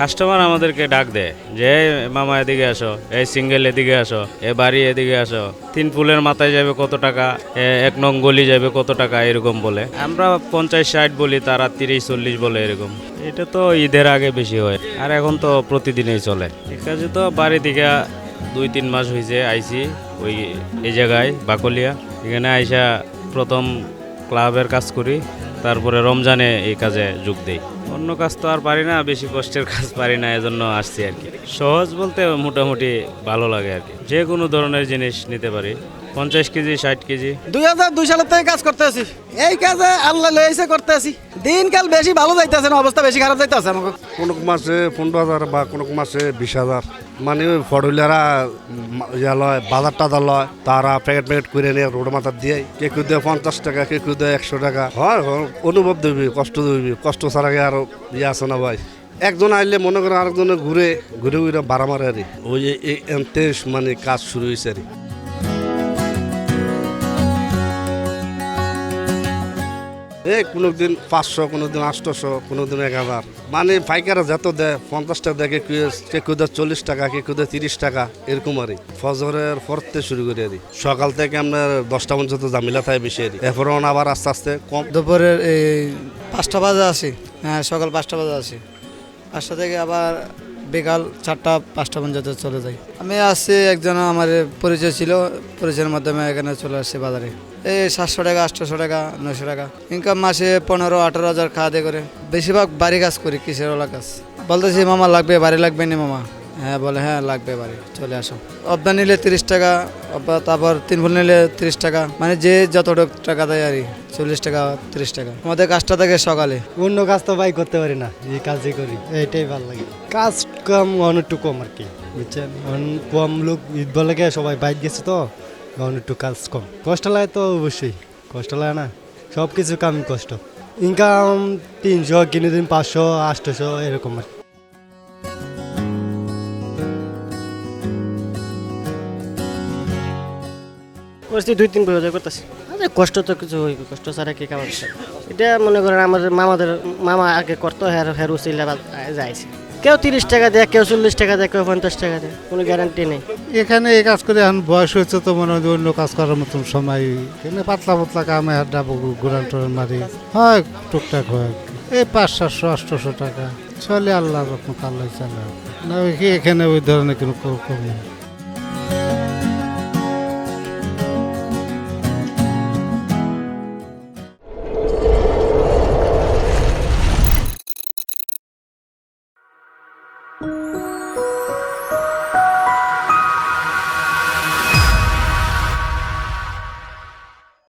Customer আমাদেরকে ডাক দেয় যে, "এই মামা এদিকে আসো, এই সিঙ্গেল এদিকে আসো এ বাড়ি এদিকে আসো, তিন ফুলের মাথায় যাবে কত টাকা এক নং গলি যাবে কত টাকা, এরকম বলে। আমরা পঞ্চাশ ষাট বলি, তারা তিরিশ চল্লিশ বলে এরকম। এটা তো ঈদের আগে বেশি হয়, আর এখন তো প্রতিদিনই চলে। ঠিক আছে তো, বাড়ি থেকে দুই তিন মাস হয়েছে আইসি ওই, এই জায়গায়, বাকলিয়া। এখানে আইসা প্রথম ক্লাবের কাজ করি। তারপরে রমজানে এই কাজে যোগ দেই। অন্য কাজ তো আর পারি না, বেশি কষ্টের কাজ পারি না, এজন্য আসছি আর কি। সহজ বলতে মোটামুটি ভালো লাগে আর কি। যে কোনো ধরনের জিনিস নিতে পারি। পঞ্চাশ কেজি ষাট কেজি। দুই হাজার দুই সালের থেকে কাজ করতে আছি। এই কাজে আল্লাহ লইছে করতে আছি। দিনকাল বেশি ভালো যাইতেছে না অবস্থা বেশি খারাপ যাইতেছে আমাকে। কোনো মাসে পনেরো হাজার বা কোনো মাসে বিশ হাজার। মানে ওই ফটুলিয়ারা ইয়া লয় বাজার টাজার লয় তারা প্যাকেট প্যাকেট করে নিয়ে রোড মাথার দিয়ে কে কেউ দেয় পঞ্চাশ টাকা কে কেউ দেয় একশো টাকা। হয় হয়, অনুভব দিবি কষ্ট দিবি। কষ্ট ছাড়া আর ইয়ে আছে না ভাই? একজন আইলে মনে করেন আরেকজনে ঘুরে ঘুরে ঘুরে বাড়া মারে আর। ওই যে এনতে মানে কাজ শুরু হয়েছে আর। এই কোনো দিন পাঁচশো কোনো দিন আটশোশো কোনো দিন এক হাজার। মানে পাইকারা যত দেয় পঞ্চাশ টাকা দেয় কে দেয় চল্লিশ টাকা কে কেউ দেয় তিরিশ টাকা, এরকম আর কি। ফজরের পরতে শুরু করে আর সকাল থেকে আপনার দশটা পর্যন্ত জামিলা থাকে বেশি কি। এরপর আবার আস্তে আস্তে কম। দুপুরের এই পাঁচটা বাজে আসি। হ্যাঁ সকাল পাঁচটা বাজে আসি। পাঁচটা থেকে আবার বিকাল চারটা, পাঁচটা পর্যন্ত চলে যাই। আমি আসছি একজন আমার পরিচয় ছিল, পরিচয়ের মাধ্যমে এখানে চলে আসছি বাজারে। এই সাতশো টাকা আটশোশো টাকা, নয়শো টাকা। ইনকাম মাসে পনেরো, আঠারো হাজার খাওয়া দিয়ে করে। বেশিরভাগ বাড়ি কাজ করি, কিসের ওলা কাজ। বলতেছি, মামা, লাগবে বাড়ি, লাগবে নি মামা? হ্যাঁ বলে হ্যাঁ লাগবে বাড়ি, চলে আসো। অবদা নিলে তিরিশ টাকা তারপর তিন ফুল নিলে তিরিশ টাকা। মানে যে যতটুকু টাকা দেয় আর চল্লিশ টাকা, তিরিশ টাকা। আমাদের কাজটা থাকে সকালে। অন্য কাজ তো ভাই করতে পারি না এই কাজই করি এটাই ভালো লাগে। কাজ কম অনেকটু কম আর কি, বুঝছেন? কম লোক ঈদ বলে সবাই বাইক গেছে তো। অনেকটু কাজ কম। কষ্ট লাগে তো অবশ্যই কষ্ট লাগে না সব কিছু কাম কষ্ট। ইনকাম তিনশো কিনে দিন পাঁচশো আটশোশো এরকম আর করছি, দুই তিন বছর করতেছি। আরে কষ্ট তো কিছু হইবে কষ্ট ছাড়া কি খাবার এটা মনে করেন আমাদের মামাদের, মামা আগে করতো হ্যার হ্যার উচিলা যাইছে। কেউ তিরিশ টাকা দেয়, কেউ চল্লিশ টাকা দেয়, কেউ পঞ্চাশ টাকা দেয়, কোনো গ্যারান্টি নেই। এখানে এই কাজ করে এখন বয়স হয়েছে তো মনে হয় অন্য কাজ করার মতন সময়। এখানে পাতলা পাতলা কামে হাড্ডা ঘুরান টুরান মারি। হয়, টুকটাক হয় এই পাঁচ, সাতশো, আটশোশো টাকা। চলে আল্লাহ রকম আল্লাহ চালে না, এখানে ওই ধরনের কোনো কম নেই Thank